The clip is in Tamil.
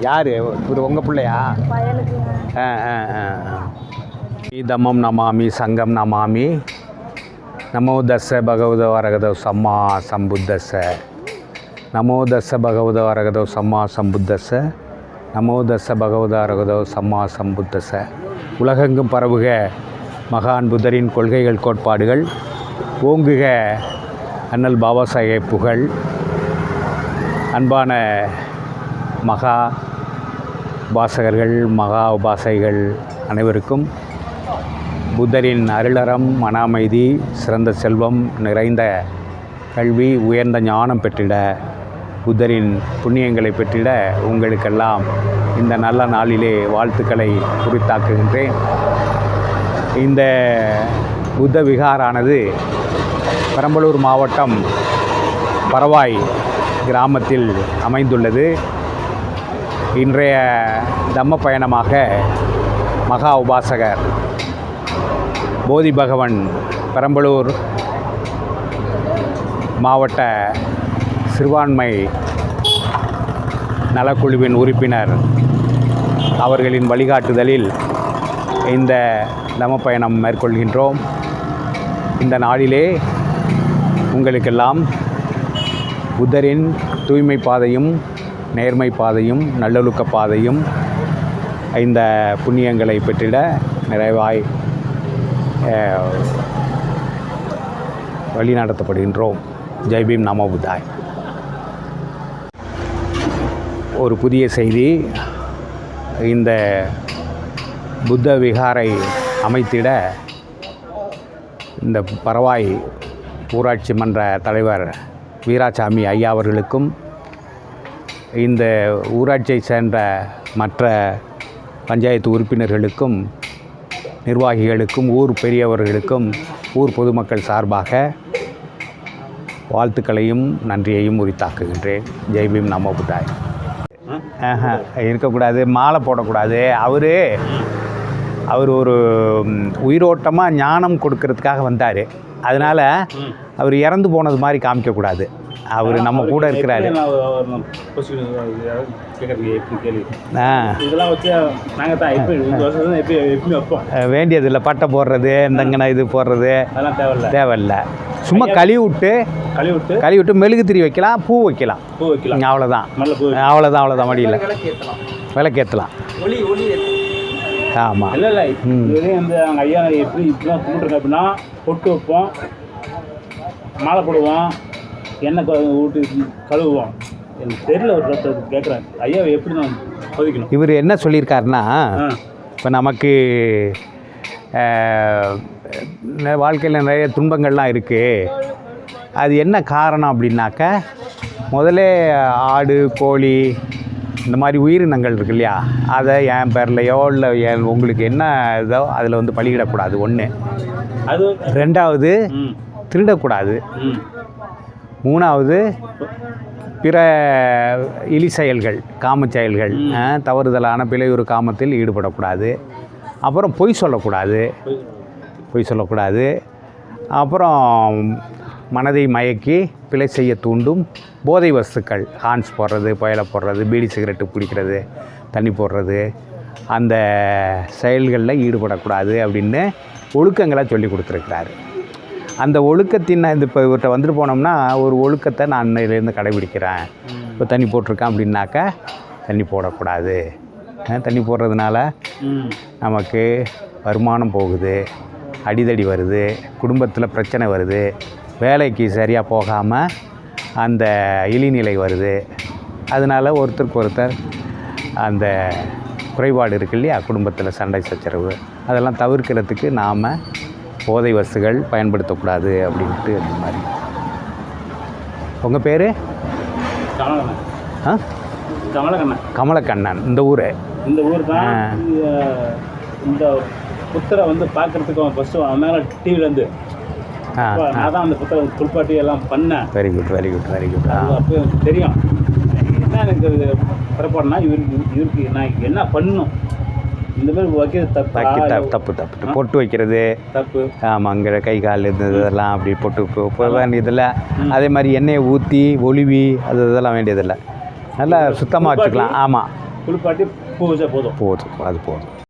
யார்? ஒரு உங்கள் பிள்ளையா? ஆ ஆ ஆ. தம்மம் நமாமி சங்கம் நமாமி. நமோ தஸ்ஸ பகவத வரகதோ சம்மா சம்புத்தஸ்ஸ. நமோ தஸ்ஸ பகவத வரகதோ சம்மா சம்புத்தஸ்ஸ. நமோ தஸ்ஸ பகவத அரகதோ சம்மா சம்புத்தஸ்ஸ. உலகெங்கும் பரவுக மகான் புத்தரின் கொள்கைகள் கோட்பாடுகள். ஓங்குக அண்ணல் பாபா சாஹேப் புகழ். அன்பான மகா உபாசகர்கள் மகா உபாசைகள் அனைவருக்கும் புத்தரின் அருளறம் மன அமைதி சிறந்த செல்வம் நிறைந்த கல்வி உயர்ந்த ஞானம் பெற்றிட புத்தரின் புண்ணியங்களை பெற்றிட உங்களுக்கெல்லாம் இந்த நல்ல நாளிலே வாழ்த்துக்களை குறித்தாக்குகின்றேன். இந்த புத்த விகாரானது பெரம்பலூர் மாவட்டம் பரவாய் கிராமத்தில் அமைந்துள்ளது. இன்றைய தம்ம பயணமாக மகா உபாசகர் போதி பகவன் பெரம்பலூர் மாவட்ட சிறுபான்மை நலக்குழுவின் உறுப்பினர் அவர்களின் வழிகாட்டுதலில் இந்த தம பயணம் மேற்கொள்கின்றோம். இந்த நாளிலே உங்களுக்கெல்லாம் புத்தரின் தூய்மை பாதையும் நேர்மை பாதையும் நல்லொழுக்க பாதையும் இந்த புண்ணியங்களை பெற்றிட நிறைவாய் வழிநடத்தப்படுகின்றோம் ஜெய்பீம் நமோ புத்தாய். ஒரு புதிய செய்தி. இந்த புத்த விகாரை அமைத்திட இந்த பரவாய் ஊராட்சி மன்ற தலைவர் வீராசாமி ஐயா அவர்களுக்கும் இந்த ஊராட்சியை சேர்ந்த மற்ற பஞ்சாயத்து உறுப்பினர்களுக்கும் நிர்வாகிகளுக்கும் ஊர் பெரியவர்களுக்கும் ஊர் பொதுமக்கள் சார்பாக வாழ்த்துக்களையும் நன்றியையும் உரித்தாக்குகின்றேன். ஜெய்பீம் நமோ புத்தாய். ஆஹா, இருக்கக்கூடாது மாலை போடக்கூடாது. அவர் அவர் ஒரு உயிரோட்டமாக ஞானம் கொடுக்கறதுக்காக வந்தார். அதனால் அவர் இறந்து போனது மாதிரி காமிக்கக்கூடாது. அவர் நம்ம கூட இருக்கிறாரு. வைப்போம்? வேண்டியதில்லை. பட்டை போடுறது இந்தங்கன இது போடுறது. அதெல்லாம் தேவையில்ல. தேவையில்ல. சும்மா கழுவி விட்டு கழுவி விட்டு கழுவி விட்டு மெழுகுத்திரி வைக்கலாம் பூ வைக்கலாம். பூ வைக்கலாம். அவ்வளோதான் நல்ல பூ அவ்வளோதான் அவ்வளோதான் மடியில். விளக்கேற்றலாம் ஆமாம் இல்லை இல்லை. இதுலேயும் வந்து அவங்க ஐயா எப்படி இப்படிலாம் கும்பிட்டுருங்க அப்படின்னா பொட்டு வைப்போம் மாலை போடுவோம் எண்ணெய் ஊட்டி கழுவுவோம் எனக்கு தெரியல ஒரு டாக்டர் கேட்குறேன் ஐயாவை எப்படி நான் கொதிக்கணும் இவர் என்ன சொல்லியிருக்காருன்னா இப்போ நமக்கு வாழ்க்கையில் நிறைய துன்பங்கள்லாம் இருக்குது அது என்ன காரணம் அப்படின்னாக்க முதல்ல ஆடு கோழி இந்த மாதிரி உயிரினங்கள் இருக்கு இல்லையா? அதை என் பேர்லையோ இல்லை என் உங்களுக்கு என்ன இதோ அதில் வந்து பலியிடக்கூடாது. ஒன்று அது ரெண்டாவது திருடக்கூடாது. மூணாவது பிற இலி செயல்கள் காமச் செயல்கள் தவறுதலான பிழையுறு காமத்தில் ஈடுபடக்கூடாது. அப்புறம் பொய் சொல்லக்கூடாது. பொய் சொல்லக்கூடாது. அப்புறம் மனதை மயக்கி பிழை செய்ய தூண்டும் போதை வஸ்துக்கள் ஹான்ஸ் போடுறது புயலை போடுறது பீடி சிகரெட்டு பிடிக்கிறது தண்ணி போடுறது அந்த செயல்களில் ஈடுபடக்கூடாது அப்படின்னு ஒழுக்கங்களை சொல்லி கொடுத்துருக்கிறாரு. அந்த ஒழுக்கத்தின் இந்த இப்போ இவர்கிட்ட வந்துட்டு போனோம்னா ஒரு ஒழுக்கத்தை நான் இன்னையிலேருந்து கடைபிடிக்கிறேன். இப்போ தண்ணி போட்டிருக்கேன் அப்படின்னாக்கா தண்ணி போடக்கூடாது. தண்ணி போடுறதுனால நமக்கு வருமானம் போகுது அடிதடி வருது குடும்பத்தில் பிரச்சனை வருது வேலைக்கு சரியாக போகாமல் அந்த இழிநிலை வருது. அதனால் ஒருத்தருக்கு ஒருத்தர் அந்த குறைபாடு இருக்கு இல்லையா? குடும்பத்தில் சண்டை சச்சரவு அதெல்லாம் தவிர்க்கிறதுக்கு நாம் போதை வஸ்துகள் பயன்படுத்தக்கூடாது அப்படின்ட்டு அந்த மாதிரி. உங்கள் பேர்? கமலக்கண்ணன். ஆ? கமலக்கண்ணன். கமலக்கண்ணன். இந்த ஊர்? இந்த ஊர் தான். இந்த- புத்தரை வந்து பார்க்கறதுக்கு அவன் ஃபஸ்ட்டு அவன் மேலே டிவிலேருந்து நான் தான் அந்த புத்தரை குளிப்பாட்டி எல்லாம் பண்ணேன். Very good very good very good அப்போ எனக்கு தெரியும். என்ன எனக்கு பிறப்பாடுனா இவருக்கு இவருக்கு நான் என்ன பண்ணணும்? இந்த மாதிரி வைக்கிறது தப்பா. தப்பு தப்பு தப்பு பொட்டு வைக்கிறது. தப்பு. ஆமாம் அங்கே கை கால் இது இதெல்லாம் அப்படி பொட்டு இப்போ வேண்டியதில்லை அதே மாதிரி எண்ணெயை ஊற்றி ஒளிவி அது இதெல்லாம் வேண்டியதில்லை நல்லா சுத்தமாக வச்சுக்கலாம். ஆமாம் குளிப்பாட்டி பூ வச்சா போதும். போதும் அது போதும்.